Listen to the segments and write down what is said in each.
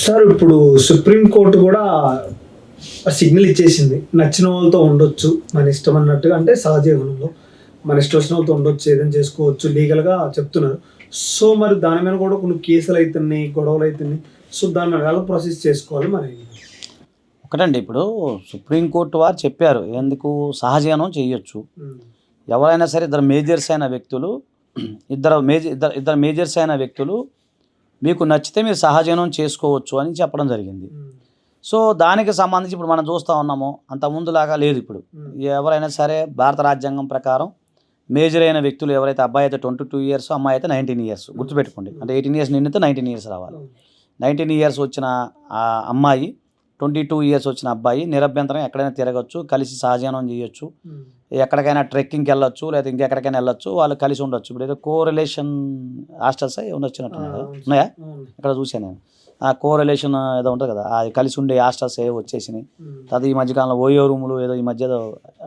Sir ఇప్పుడు supreme court కూడా signal ఇచ్చేసింది. నచ్చిన వాళ్ళతో ఉండొచ్చు మన ఇష్టం అన్నట్టుగా. అంటే సహజీవనంలో మన ఇష్టం వచ్చిన వాళ్ళతో ఉండొచ్చు ఏదైనా చేసుకోవచ్చు లీగల్గా చెప్తున్నారు. సో మరి దాని మీద కూడా కొన్ని కేసులు అవుతున్నాయి గొడవలు అవుతున్నాయి సో దాని మీద ఎలా ప్రాసెస్ చేసుకోవాలి మరి? ఒకటండి ఇప్పుడు సుప్రీంకోర్టు వారు చెప్పారు ఎందుకు సహజీవనం చేయొచ్చు. ఎవరైనా సరే ఇద్దరు మేజర్స్ అయిన వ్యక్తులు ఇద్దరు మేజర్ ఇద్దరు ఇద్దరు మేజర్స్ అయిన వ్యక్తులు మీకు నచ్చితే మీరు సహజీవనం చేసుకోవచ్చు అని చెప్పడం జరిగింది. సో దానికి సంబంధించి ఇప్పుడు మనం చూస్తూ ఉన్నాము అంత ముందులాగా లేదు ఇప్పుడు. ఎవరైనా సరే భారత రాజ్యాంగం ప్రకారం మేజర్ అయిన వ్యక్తులు ఎవరైతే అబ్బాయి అయితే ట్వంటీ టూ ఇయర్స్ అమ్మాయి అయితే నైన్టీన్ ఇయర్స్ గుర్తుపెట్టుకోండి. అంటే ఎయిటీన్ ఇయర్స్ నిండితే నైన్టీన్ ఇయర్స్ రావాలి. నైన్టీన్ ఇయర్స్ వచ్చిన ఆ అమ్మాయి ట్వంటీ టూ ఇయర్స్ వచ్చిన అబ్బాయి నిరభ్యంతరం ఎక్కడైనా తిరగచ్చు కలిసి సహజీవనం చేయొచ్చు. ఉమ్, ఎక్కడికైనా ట్రెక్కింగ్కి వెళ్ళొచ్చు లేదా ఇంకెక్కడికైనా వెళ్ళొచ్చు వాళ్ళు కలిసి ఉండొచ్చు. ఇప్పుడు ఏదో కో రిలేషన్ హాస్టల్స్ అవును. ఉన్నాయా. ఇక్కడ చూసాను నేను. ఆ కో రిలేషన్ ఏదో ఉంటుంది కదా అది కలిసి ఉండే హాస్టల్స్ ఏవో వచ్చేసినాయి. ఉమ్, తర్వాత ఈ మధ్యకాలంలో ఓయో రూములు ఏదో ఈ మధ్య ఏదో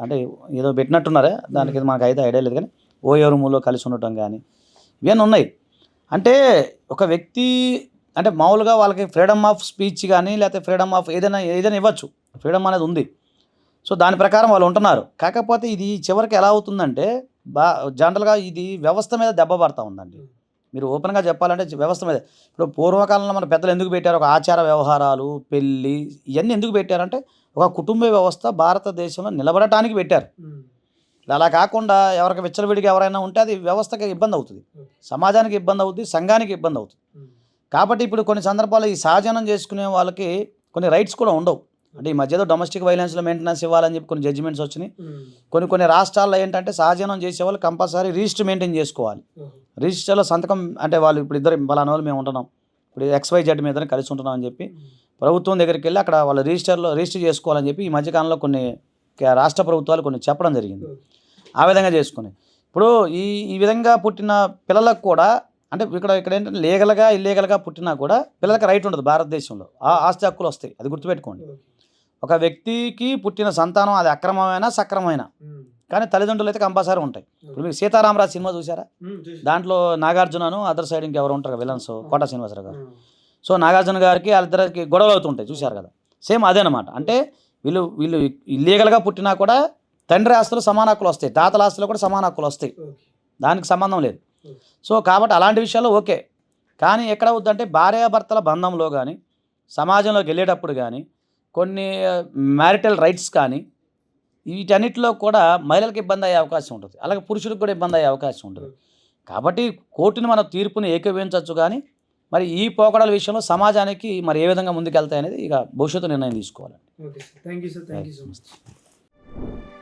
అంటే ఏదో పెట్టినట్టున్నారే దానికి మనకు అయితే ఐడియా లేదు కానీ ఓయో రూములో కలిసి ఉండటం కానీ ఇవన్నీ ఉన్నాయి. అంటే ఒక వ్యక్తి అంటే మామూలుగా వాళ్ళకి ఫ్రీడమ్ ఆఫ్ స్పీచ్ కానీ లేకపోతే ఫ్రీడమ్ ఆఫ్ ఏదైనా ఏదైనా ఇవ్వచ్చు. ఫ్రీడమ్ అనేది ఉంది. సో దాని ప్రకారం వాళ్ళు ఉంటున్నారు. కాకపోతే ఇది చివరికి ఎలా అవుతుందంటే బా జనరల్గా ఇది వ్యవస్థ మీద దెబ్బ పడతా ఉందండి. మీరు ఓపెన్గా చెప్పాలంటే వ్యవస్థ మీద. ఇప్పుడు పూర్వకాలంలో మన పెద్దలు ఎందుకు పెట్టారు? ఒక ఆచార వ్యవహారాలు పెళ్ళి ఇవన్నీ ఎందుకు పెట్టారంటే ఒక కుటుంబ వ్యవస్థ భారతదేశంలో నిలబడటానికి పెట్టారు. అలా కాకుండా ఎవరికి విచ్చలవిడిగా ఎవరైనా ఉంటే అది వ్యవస్థకి ఇబ్బంది అవుతుంది. సమాజానికి ఇబ్బంది అవుతుంది సంఘానికి ఇబ్బంది అవుతుంది. కాబట్టి ఇప్పుడు కొన్ని సందర్భాల్లో ఈ సహజనం చేసుకునే వాళ్ళకి కొన్ని రైట్స్ కూడా ఉండవు. అంటే ఈ మధ్యలో డొమెస్టిక్ వైలెన్స్లో మెయింటెనెన్స్ ఇవ్వాలని చెప్పి కొన్ని జడ్జిమెంట్స్ వచ్చినాయి. కొన్ని కొన్ని రాష్ట్రాల్లో ఏంటంటే సహజనం చేసే వాళ్ళు కంపల్సరీ రిజిస్టర్ మెయింటైన్ చేసుకోవాలి. రిజిస్టర్లో సంతకం అంటే వాళ్ళు ఇప్పుడు ఇద్దరు పలానా వాళ్ళు మేము ఉంటున్నాం. ఇప్పుడు ఎక్స్వై జెడ్ మీద కలిసి ఉంటున్నాం అని చెప్పి ప్రభుత్వం దగ్గరికి వెళ్ళి అక్కడ వాళ్ళ రిజిస్టర్లో రిజిస్టర్ చేసుకోవాలని చెప్పి ఈ మధ్యకాలంలో కొన్ని రాష్ట్ర ప్రభుత్వాలు కొన్ని చెప్పడం జరిగింది. ఆ విధంగా చేసుకుని ఇప్పుడు ఈ ఈ విధంగా పుట్టిన పిల్లలకు కూడా అంటే ఇక్కడ ఇక్కడ ఏంటంటే లీగల్గా ఇల్లీగల్గా పుట్టినా కూడా పిల్లలకి రైట్ ఉండదు భారతదేశంలో. ఆ ఆస్తి హక్కులు వస్తాయి. అది గుర్తుపెట్టుకోండి. ఒక వ్యక్తికి పుట్టిన సంతానం అది అక్రమమైన సక్రమైన. ఉమ్, కానీ తల్లిదండ్రులు అయితే కంపల్సరీ ఉంటాయి. ఇప్పుడు మీకు సీతారామరాజు సినిమా చూసారా దాంట్లో నాగార్జునను అదర్ సైడ్ ఇంకెవరు ఉంటారు విలన్స్? కోట శ్రీనివాసరావు గారు. సో నాగార్జున గారికి వాళ్ళిద్దరికి గొడవలు అవుతుంటాయి చూశారు కదా? సేమ్ అదేనమాట అంటే వీళ్ళు వీళ్ళు ఇల్లీగల్గా పుట్టినా కూడా తండ్రి ఆస్తులు సమాన హక్కులు వస్తాయి. తాతల ఆస్తులు కూడా సమాన హక్కులు వస్తాయి. దానికి సంబంధం లేదు. సో కాబట్టి అలాంటి విషయాల్లో ఓకే. కానీ ఎక్కడ అవుద్దంటే భార్యాభర్తల బంధంలో కానీ సమాజంలోకి వెళ్ళేటప్పుడు కానీ కొన్ని మ్యారిటల్ రైట్స్ కానీ వీటన్నిటిలో కూడా మహిళలకు ఇబ్బంది అయ్యే అవకాశం ఉంటుంది. అలాగే పురుషులకు కూడా ఇబ్బంది అయ్యే అవకాశం ఉంటుంది. కాబట్టి కోర్టుని మన తీర్పుని ఏకీభవించవచ్చు కానీ మరి ఈ పోకడల విషయంలో సమాజానికి మరి ఏ విధంగా ముందుకెళ్తాయి అనేది ఇక భవిష్యత్తు నిర్ణయం తీసుకోవాలి okay sir. Thank you sir. Thank you so much.